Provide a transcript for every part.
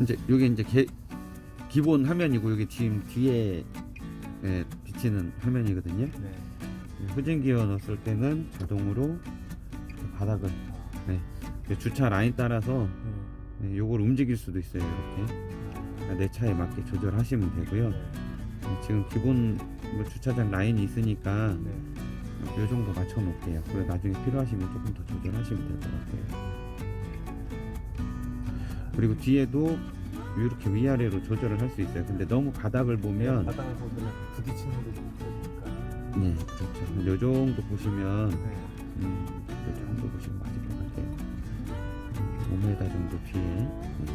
이제 여기 이제 개, 기본 화면이고 여기 지금 뒤에 예, 비치는 화면이거든요. 네. 후진 기어 넣었을 때는 자동으로 바닥을 네, 그 주차 라인 따라서 네. 네, 요걸 움직일 수도 있어요. 이렇게 그러니까 내 차에 맞게 조절하시면 되고요. 네. 네, 지금 기본 뭐 주차장 라인이 있으니까 네. 요 정도 맞춰 놓을게요. 그리고 나중에 필요하시면 조금 더 조절하시면 될 것 같아요. 그리고 뒤에도 이렇게 위아래로 조절을 할 수 있어요. 근데 너무 바닥을 보면 바닥을 보면 부딪히는 게 있으니까. 네, 그렇죠. 한요 정도 보시면 네. 음, 요 정도 보시면 맞을 것 같아요. 음, 5m 정도 뒤에 네.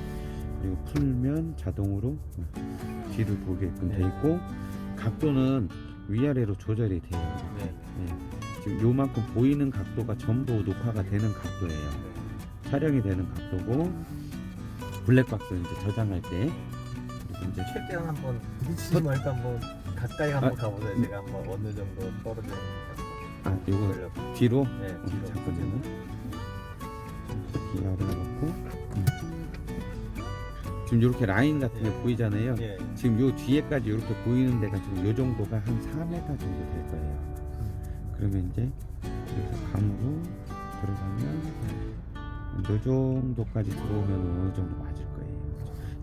그리고 풀면 자동으로 음, 뒤로 보게끔 돼 네. 있고 각도는 위아래로 조절이 돼요. 네. 네. 지금 요만큼 보이는 각도가 전부 녹화가 되는 각도예요. 네. 촬영이 되는 각도고 블랙박스 이제 저장할 때 그리고 이제 최대한 한번 부딪히지 말고 한번 가까이 한번 아, 가보세요. 제가 한번 어느 정도 떨어져 있는지 아 요거. 뒤로 네, 음, 뒤로 잠깐만요. 기아를 놓고 음. 지금 이렇게 라인 같은 게 예. 보이잖아요. 예. 예. 지금 요 뒤에까지 이렇게 보이는 데가 지금 요 정도가 한 4m 정도 될 거예요. 그러면 이제 여기서 감으로 들어가면 요 정도까지 들어오면 어느 정도 거예요.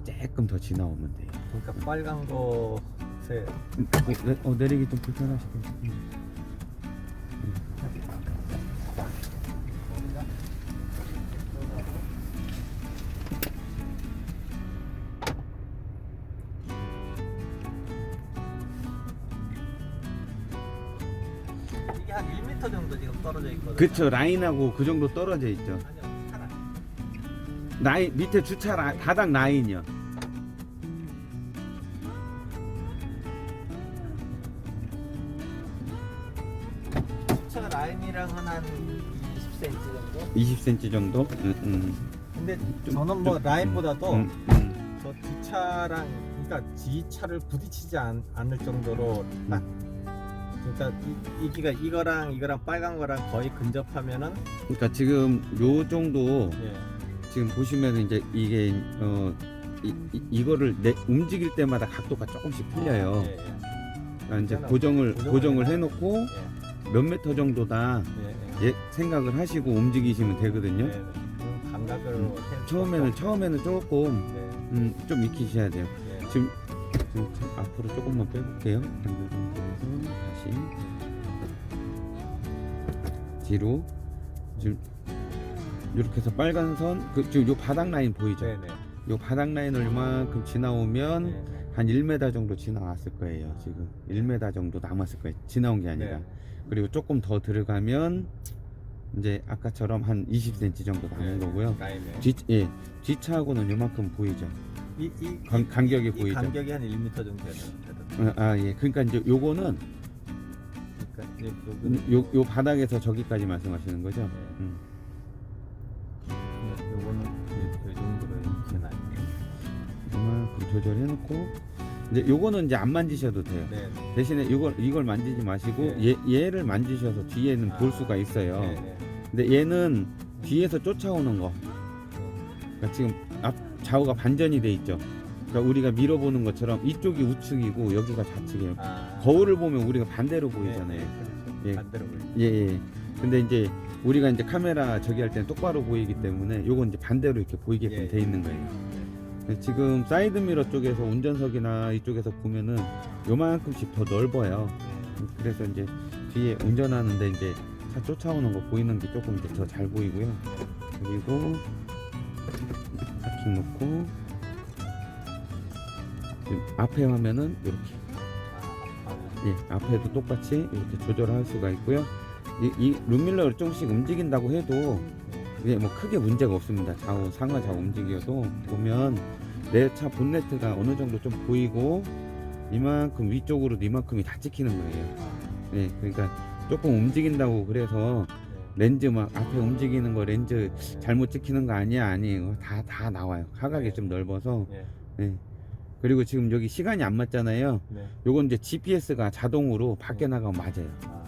조금 더 지나오면 돼요. 그러니까 빨간 것에 음, 어, 내- 어, 내리기 좀 불편하시겠네. 음. 이게 한 1m 정도 지금 떨어져 있거든요. 그쵸 라인하고 그 정도 떨어져 있죠. 아니요. 라인 밑에 주차 라, 바닥 라인이요. 20cm 정도. 음, 음. 근데 좀- 저는 뭐 좀- 라인보다도 음, 음. 저 뒷차랑 그러니까 뒷차를 부딪히지 않, 않을 정도로 딱 그러니까 이, 이기가 이거랑 이거랑 빨간 거랑 거의 근접하면은 그러니까 지금 요 정도 예. 지금 보시면 이제 이게 어 이, 이, 이거를 내, 움직일 때마다 각도가 조금씩 틀려요. 예, 예. 그러니까 이제. 고정을 고정을. 해놓고 예. 몇 메터 정도다 예, 예. 예, 생각을 하시고 움직이시면 되거든요. 네, 네. 그 감각으로 음. 해- 처음에는 처음에는 조금 네, 음, 좀 익히셔야 돼요. 예. 지금, 지금 좀 앞으로 조금만 빼볼게요. 한이 정도에서 다시 뒤로 지금 이렇게 해서 빨간 선, 그 지금 요 바닥 라인 보이죠? 네, 네. 요 바닥 라인을 이만큼 지나오면 네, 네. 한 1m 정도 지나왔을 거예요. 지금 1m 정도 남았을 거예요. 지나온 게 아니라. 네. 그리고 조금 더 들어가면 이제 아까처럼 한 20cm 정도 남은 네, 거고요. 라인에. 뒤, 예, 뒷차하고는 요만큼 보이죠. 이, 이, 간, 간격이 이 보이죠. 간격이 한 1m 정도 되는 아, 아, 예. 그러니까 이제 요거는 그러니까 요거는 요, 요 바닥에서 저기까지 말씀하시는 거죠? 네. 음. 네, 요거는 이, 요 정도로 이렇게 나요. 이만큼 조절해놓고 이제 요거는 이제 안 만지셔도 돼요. 네. 대신에 이걸 이걸 만지지 마시고 네. 얘 얘를 만지셔서 뒤에는 아, 볼 수가 있어요. 네, 네. 근데 얘는 뒤에서 쫓아오는 거. 그러니까 지금 앞 좌우가 반전이 돼 있죠. 그러니까 우리가 밀어보는 것처럼 이쪽이 우측이고 여기가 좌측이에요. 아, 거울을 보면 우리가 반대로 네, 보이잖아요. 네, 그렇죠. 예. 반대로 보이죠. 예, 예. 근데 이제 우리가 이제 카메라 저기 할 때는 똑바로 보이기 때문에 요건 이제 반대로 이렇게 보이게끔 예. 돼 있는 거예요. 근데 지금 사이드 미러 쪽에서 운전석이나 이쪽에서 보면은 요만큼씩 더 넓어요. 네. 그래서 이제 뒤에 운전하는데 이제 차 쫓아오는 거 보이는 게 조금 이제 더 잘 보이고요. 그리고 파킹 놓고 앞에 화면은 이렇게 예, 앞에도 똑같이 이렇게 조절할 수가 있고요. 이, 이 룸밀러를 조금씩 움직인다고 해도 이게 뭐 크게 문제가 없습니다. 좌우 상하 좌우 움직여도 보면 내 차 본네트가 어느 정도 좀 보이고 이만큼 위쪽으로 이만큼이 다 찍히는 거예요. 아, 네, 그러니까 조금 움직인다고 그래서 네. 렌즈 막 앞에 움직이는 거 렌즈 잘못 찍히는 거 아니야 아니에요. 다 다 나와요. 하각이 좀 넓어서. 예. 네. 그리고 지금 여기 시간이 안 맞잖아요. 네. 요건 이제 GPS가 자동으로 밖에 네. 나가면 맞아요. 아,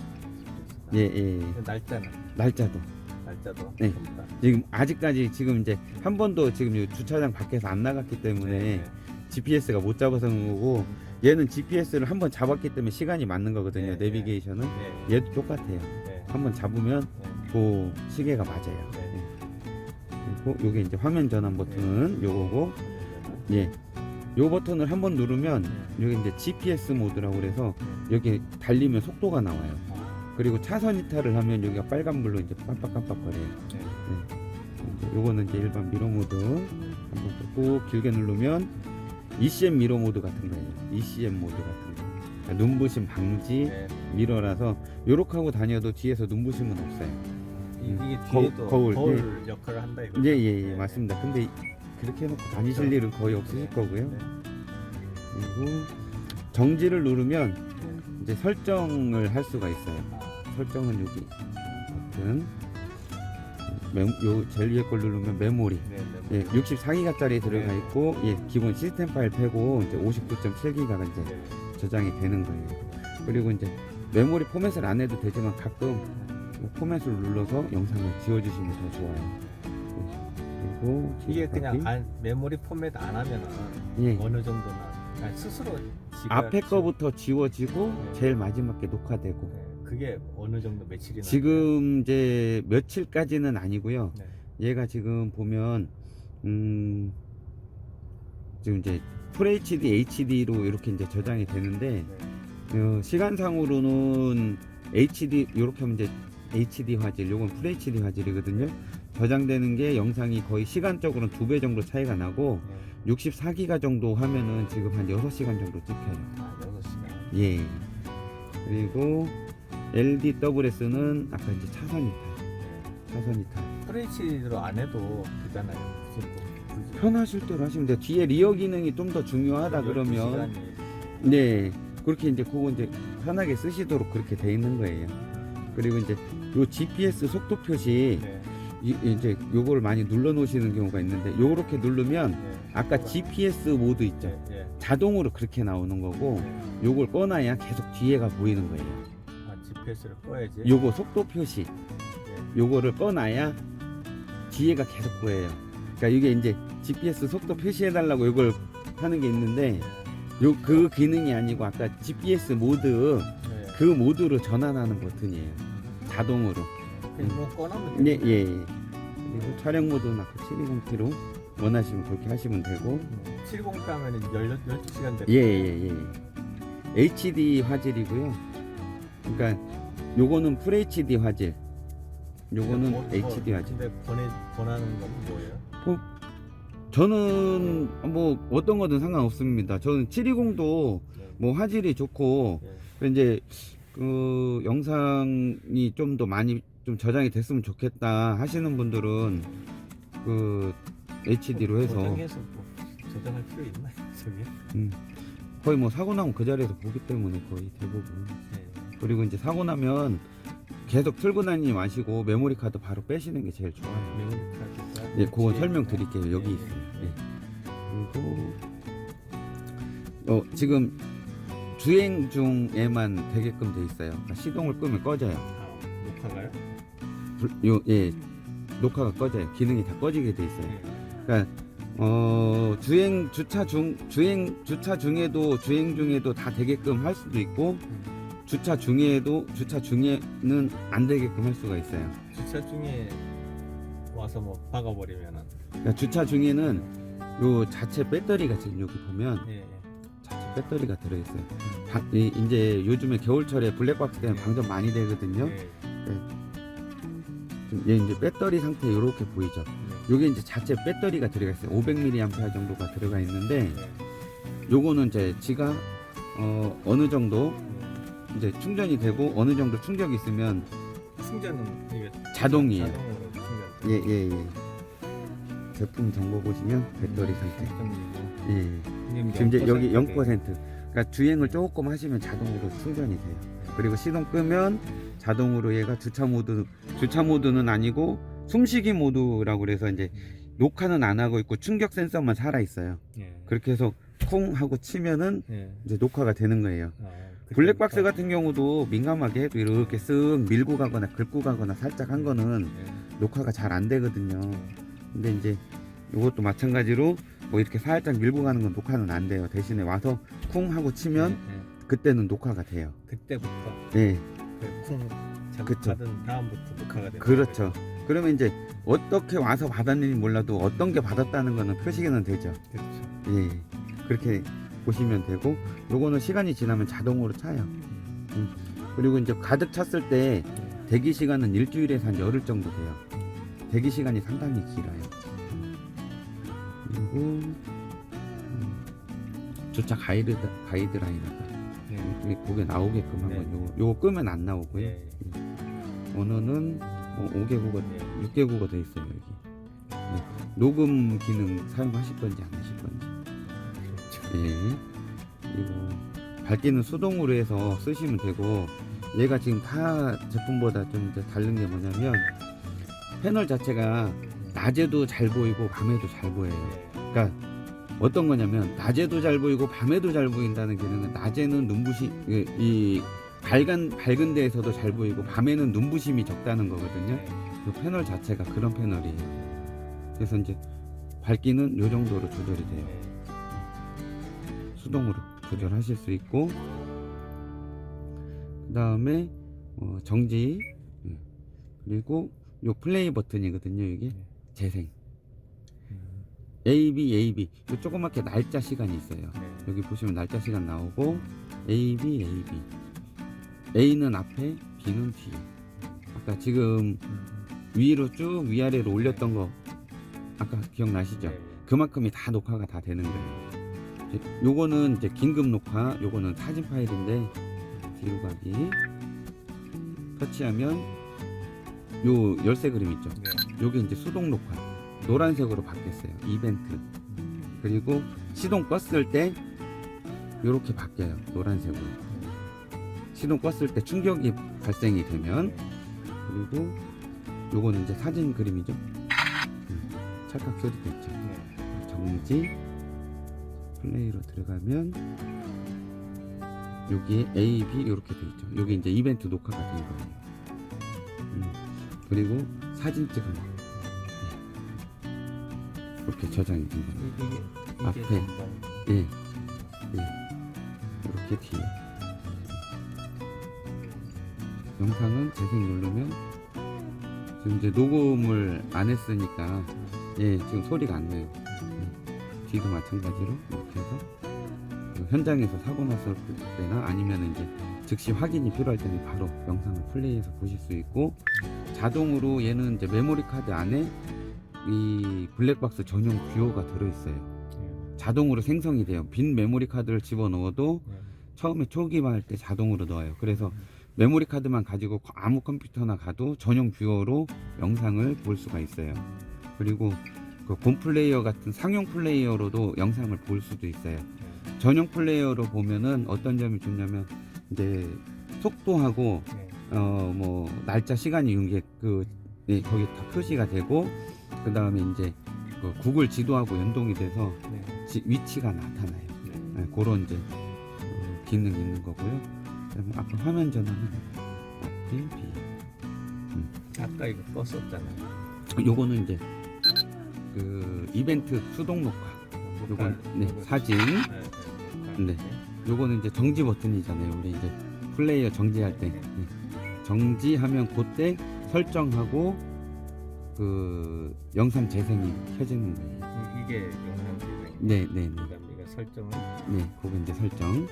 예, 예. 예. 그 날짜는 날짜도. 문자도 네. 다. 지금 아직까지 지금 이제 한 번도 지금 이 주차장 밖에서 안 나갔기 때문에 네, GPS가 못 잡아서 그런 거고 얘는 GPS를 한 번 잡았기 때문에 시간이 맞는 거거든요. 네, 내비게이션은 네. 얘도 똑같아요. 네. 한 번 잡으면 네. 그 시계가 맞아요. 네. 그리고 요게 이제 화면 전환 버튼은 요거고 예. 요 버튼을 한 번 누르면 여기 이제 GPS 모드라고 그래서 여기 달리면 속도가 나와요. 그리고 차선 이탈을 하면 여기가 빨간불로 이제 깜빡깜빡거려요. 네. 이제 요거는 이제 일반 미러 모드 한번 꾹 길게 누르면 ECM 미러 모드 같은 거예요. ECM 모드 같은 거. 그러니까 눈부심 방지 네. 미러라서 요렇게 하고 다녀도 뒤에서 눈부심은 없어요. 이- 이게 거울, 뒤에도 거울, 거울, 역할을 한다 이거. 예, 예, 예, 네. 맞습니다. 근데 이- 그렇게 해놓고 다니실 일은 거의 없으실 거고요. 네. 그리고 정지를 누르면 네. 이제 설정을 할 수가 있어요. 설정은 여기 버튼. 메, 요 제일 위에 걸 누르면 메모리. 네, 예, 네. 64기가짜리 들어가 네. 있고, 예, 기본 시스템 파일 빼고 이제 59.7기가가 이제 네. 저장이 되는 거예요. 그리고 이제 메모리 포맷을 안 해도 되지만 가끔 뭐 포맷을 눌러서 영상을 지워주시면 더 좋아요. 예, 그리고 이게. 그냥 안, 메모리 포맷 안 하면은 예, 어느 정도나 그냥 스스로 앞에 지- 거부터 지워지고 네. 제일 마지막에 녹화되고 네, 그게 어느 정도 며칠이나 지금 이제 며칠까지는 아니고요. 네. 얘가 지금 보면 음 지금 이제 FHD, HD로 이렇게 이제 저장이 되는데 네. 어, 시간상으로는 HD 이렇게 하면 이제 HD 화질, 요건 FHD 화질이거든요. 저장되는 게 영상이 거의 시간적으로는 두 배 정도 차이가 나고 네. 64기가 정도 하면은 지금 한 6시간 정도 찍혀요. 아, 6시간. 예. 그리고 LDWS는 아까 이제 차선 이탈, 네. 차선 이탈. FHD로 안 해도 되잖아요. 뭐, 굳이. 편하실 대로 하시면 돼요. 뒤에 리어 기능이 좀 더 중요하다 그러면 12시간이 네 그렇게 이제 그거 이제 편하게 쓰시도록 그렇게 돼 있는 거예요. 그리고 이제 요 GPS 속도 표시 네. 이, 이제 요걸 많이 눌러 놓으시는 경우가 있는데 요렇게 누르면 네. 아까 GPS 모드 있죠. 네. 네. 자동으로 그렇게 나오는 거고 네. 요걸 꺼놔야 계속 뒤에가 보이는 거예요. 아, GPS를 꺼야지. 요거 속도 표시 네. 요거를 꺼놔야 뒤에가 계속 보여요. 그러니까 이게 이제 GPS 속도 표시해 달라고 이걸 하는 게 있는데 요 그 기능이 아니고 아까 GPS 모드 네. 그 모드로 전환하는 버튼이에요. 자동으로. 그냥 뭐 꺼놓으면 예. 예. 예. 그리고 촬영 모드는 아까 720p로 원하시면 그렇게 하시면 되고. 720 하면 12시간 되고. 예, 예, 예. HD 화질이고요. 그러니까 요거는 FHD 화질. 요거는 뭐, 뭐, HD 화질. 근데 번하는 건 뭐예요? 저는 뭐 어떤 거든 상관없습니다. 저는 720도 네. 뭐 화질이 좋고 네. 이제 그 영상이 좀 더 많이 좀 저장이 됐으면 좋겠다 하시는 분들은 그 HD로 해서 저장해서 뭐 저장할 필요 있나 저게? 음, 거의 뭐 사고 나면 그 자리에서 보기 때문에 거의 대부분 네. 그리고 이제 사고 나면 계속 틀고 다니지 마시고 메모리 카드 바로 빼시는 게 제일 좋아요. 메모리 카드가 예, 그건 설명드릴게요. 여기 예, 있어요. 예. 예. 그리고 어 지금 주행 중에만 되게끔 돼 있어요. 그러니까 시동을 끄면 꺼져요. 아, 녹화가요? 불- 요, 예, 녹화가 꺼져요. 기능이 다 꺼지게 돼 있어요. 네. 그러니까 어 주행 주차 중 주행 주차 중에도 주행 중에도 다 되게끔 할 수도 있고 주차 중에도 주차 중에는 안 되게끔 할 수가 있어요. 주차 중에 와서 뭐 박아버리면은 그러니까 주차 중에는 요 자체 배터리가 지금 여기 보면 예, 예. 자체 배터리가 들어있어요. 방- 이, 이제 요즘에 겨울철에 블랙박스 때문에 네. 방전 많이 되거든요. 예. 지금 얘 이제 배터리 상태 이렇게 보이죠. 네. 요게 이제 자체 배터리가 들어가 있어요. 500mAh 정도가 들어가 있는데 네. 요거는 이제 지가 어, 어느 정도 네. 이제 충전이 되고 어느 정도 충격이 있으면 충전은 이게 자동이에요. 자동으로 충전. 예, 예, 예. 제품 정보 보시면 배터리 상태. 상태. 예. 지금 이제 여기 0%. 그러니까 주행을 조금 하시면 자동으로 충전이 돼요. 그리고 시동 끄면 자동으로 얘가 주차 모드 주차 모드는 아니고 숨쉬기 모드라고 그래서 이제 녹화는 안 하고 있고 충격 센서만 살아 있어요. 예. 그렇게 해서 콩 하고 치면은 예. 이제 녹화가 되는 거예요. 아, 블랙박스 같은 경우도 민감하게 해도 이렇게 쓱 밀고 가거나 긁고 가거나 살짝 한 거는 네. 녹화가 잘 안 되거든요. 근데 이제 이것도 마찬가지로 뭐 이렇게 살짝 밀고 가는 건 녹화는 안 돼요. 대신에 와서 쿵 하고 치면 네, 네. 그때는 녹화가 돼요. 그때부터 네, 쿵 그쵸. 작업하던 다음부터 녹화가 되는 그렇죠. 그러면 이제 어떻게 와서 받았는지 몰라도 어떤 게 받았다는 거는 표시는 되죠. 그렇죠. 예, 그렇게 보시면 되고 요거는 시간이 지나면 자동으로 차요. 그리고 이제 가득 찼을 때 네. 대기 시간은 일주일에서 한 열흘 정도 돼요. 대기 시간이 상당히 길어요. 그리고 음, 주차 가이드 가이드라인하다. 네. 그게 나오게끔 한 네. 건 요거 요거 끄면 안 나오고요. 예. 언어는 뭐 5개 국어, 네. 6개 국어 돼 있어요 여기. 네. 녹음 기능 사용하실 건지 안 하실 건지. 예. 그리고 밝기는 수동으로 해서 쓰시면 되고 얘가 지금 타 제품보다 좀 다른 게 뭐냐면 패널 자체가 낮에도 잘 보이고 밤에도 잘 보여요. 네. 그러니까 어떤 거냐면 낮에도 잘 보이고 밤에도 잘 보인다는 기능은 낮에는 눈부시 이, 이 밝은 밝은 데에서도 잘 보이고 밤에는 눈부심이 적다는 거거든요. 네. 그 패널 자체가 그런 패널이에요. 그래서 이제 밝기는 요 정도로 조절이 돼요. 네. 수동으로 조절하실 수 있고 그 다음에 어, 정지 예. 그리고 요 플레이 버튼이거든요. 이게 네. 재생 음. A B A B 요 조그맣게 날짜 시간이 있어요. 네. 여기 보시면 날짜 시간 나오고 A B A B A는 앞에 B는 뒤에 아까 지금 음. 위로 쭉 위아래로 올렸던 거 아까 기억나시죠? 네. 그만큼이 다 녹화가 다 되는 거예요. 요거는 이제 긴급 녹화, 요거는 사진 파일인데 뒤로 가기 터치하면 요 열쇠 그림 있죠. 네. 요게 이제 수동 녹화 노란색으로 바뀌었어요. 이벤트 그리고 시동 껐을 때 요렇게 바뀌어요. 노란색으로 시동 껐을 때 충격이 발생이 되면 그리고 요거는 이제 사진 그림이죠. 음, 찰칵 소리도 있죠. 네. 정지 플레이로 들어가면 여기에 A, B 이렇게 돼 있죠. 여기 이제 이벤트 녹화가 된 거예요. 음, 그리고 사진 찍은 거 예. 이렇게 저장이 된 거예요. 앞에. 예, 예, 이렇게 뒤에 영상은 재생 누르면 지금 이제 녹음을 안 했으니까 예, 지금 소리가 안 나요. 예. 뒤도 마찬가지로 이렇게 해서 그 현장에서 사고 났을 때나 아니면 이제 즉시 확인이 필요할 때는 바로 영상을 플레이해서 보실 수 있고 자동으로 얘는 이제 메모리 카드 안에 이 블랙박스 전용 뷰어가 들어있어요. 네. 자동으로 생성이 돼요. 빈 메모리 카드를 집어 넣어도 네. 처음에 초기화 할 때 자동으로 넣어요. 그래서 메모리 카드만 가지고 아무 컴퓨터나 가도 전용 뷰어로 영상을 볼 수가 있어요. 그리고 그본 플레이어 같은 상용 플레이어로도 영상을 볼 수도 있어요. 전용 플레이어로 보면은 어떤 점이 좋냐면 이제 속도하고 네. 어뭐 날짜 시간이 이게 그 예, 거기 다 표시가 되고 그 다음에 이제 그 구글 지도하고 연동이 돼서 네. 지- 위치가 나타나요. 네. 네, 그런 이제 어, 기능이 있는 거고요. 그다음에 아까 화면 전환은 앞에 B. 아까 이거 껐었잖아요. 요거는 이제 그 이벤트 수동 녹화. 요건 네, 사진. 네. 요거는 이제 정지 버튼이잖아요. 우리 이제 플레이어 정지할 때 네. 정지하면 그때 설정하고 그 영상 재생이 켜지는 거예요. 이게 영상 재생. 네, 네, 네. 그다음 이거 설정은 네, 그거 이제 설정. 음.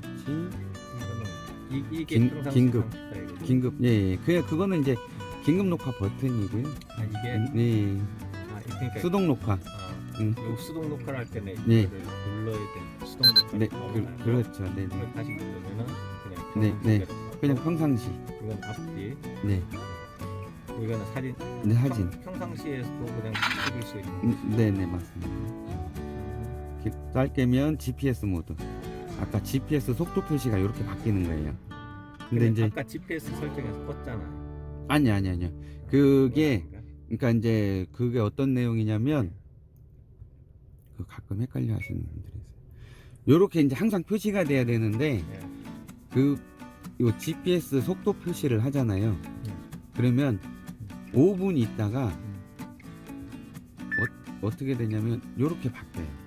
그렇지. 이거는 이 이게 긴- 긴급. 긴급 예, 예. 그 그거는 이제 긴급 녹화 버튼이고요. 아 이게 네. 아 그러니까 수동 녹화. 아, 음. 요 수동 녹화를 할 때는 네. 이거를 눌러야 돼. 수동 녹화. 네, 그, 그렇죠. 네, 네. 이걸 다시 누르면은 그냥 네, 네. 평상시대로 가고, 그냥 평상시. 이건 앞뒤. 네. 이거는 사진. 네, 사진. 평- 평상시에서도 그냥 찍을 수 있는. 음, 네, 네, 맞습니다. 기- 짧게면 GPS 모드. 아까 GPS 속도 표시가 이렇게 바뀌는 거예요. 근데 이제 아까 GPS 설정해서 껐잖아요. 아니 아니 아니요. 그게 그런가? 그러니까 이제 그게 어떤 내용이냐면 그 가끔 헷갈려 하시는 분들이 있어요. 요렇게 이제 항상 표시가 돼야 되는데 예. 그요 GPS 속도 표시를 하잖아요. 그러면 5분 있다가 어, 떻게 되냐면 요렇게 바뀌어요.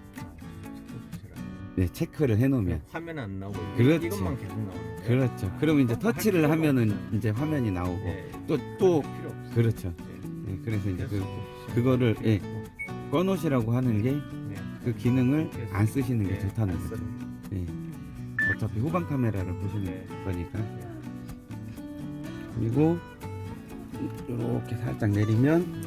네, 체크를 해 놓으면. 화면 안 나오고 그렇지. 이것만 계속 나오는 거예요. 그렇죠. 그러면 이제 할 터치를 하면은. 이제 화면이 나오고 예. 또 또 필요 없어요. 그렇죠. 예. 네, 그래서 이제 그 그거를 예. 꺼놓으시라고 하는 게그 예. 기능을 안 쓰시는 게 예, 좋다는 안 거죠. 예. 어차피 후방 카메라를 보시는 네. 거니까. 그리고 이렇게 살짝 내리면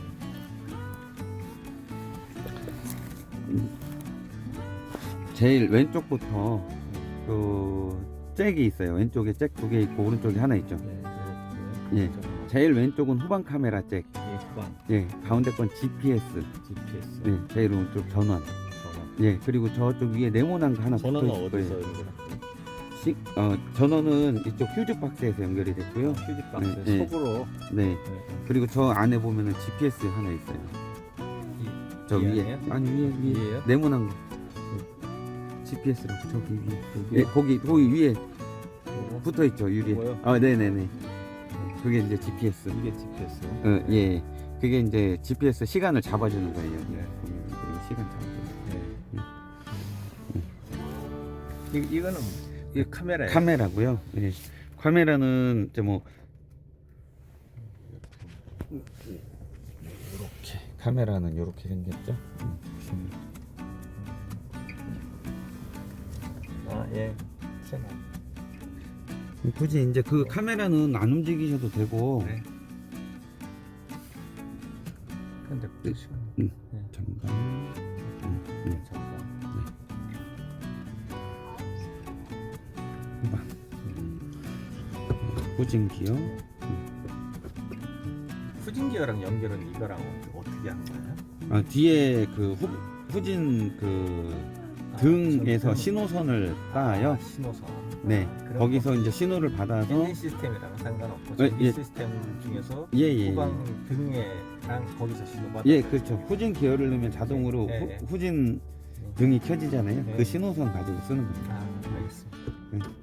제일 왼쪽부터 그 잭이 있어요. 왼쪽에 잭 두 개 있고 오른쪽에 하나 있죠. 예. 예. 제일 왼쪽은 후방 카메라 잭. 예. 후방 예. 가운데 건 GPS. GPS 예. 제일 오른쪽 전원. 전원. 예. 그리고 저쪽 위에 네모난 거 하나 붙어 전원은 있을 어디서. 연결할까요? 시, 어, 전원은 이쪽 퓨즈 박스에서 연결이 됐고요. 휴지 박스 네, 네. 속으로 네. 예. 그리고 저 안에 보면은 GPS 하나 있어요. 저 이 위에 안에요? 아니 위에 위에 위에요? 네모난 거 GPS라고 저기 위에 여기요? 예, 거기 거기 위에 요거? 붙어 있죠 유리. 요거요? 아 네네네. 그게 이제 GPS. 이게 GPS 어, 예. 그게 이제 GPS 시간을 잡아주는 거예요. 네. 보면 이거 시간 잡아주는. 예. 이, 이거는 이 카메라예요 카메라고요. 예. 카메라는 이제 뭐 이렇게 카메라는 이렇게 생겼죠. 음, 아예. 채널 굳이 이제 그 카메라는 안 움직이셔도 되고. 네. 근데 끄시고 음. 네. 잠깐. 음, 음. 잠깐. 후방 후진 기어 후진기어랑 연결은 이거랑 어떻게 하는 거예요? 아 뒤에 그 후, 후진 그 등에서 아, 신호선을 따요. 아, 신호선 네 그런 거기서 이제 신호를 받아서 엔진 시스템이랑 상관없고 예, 전기 예. 시스템 중에서 예예 후방 등에랑 거기서 신호 받아 예 그렇죠 후진 기어를 넣으면 자동으로 예, 후, 예. 후진 등이 켜지잖아요. 예. 그 신호선 가지고 쓰는 겁니다. 아 알겠습니다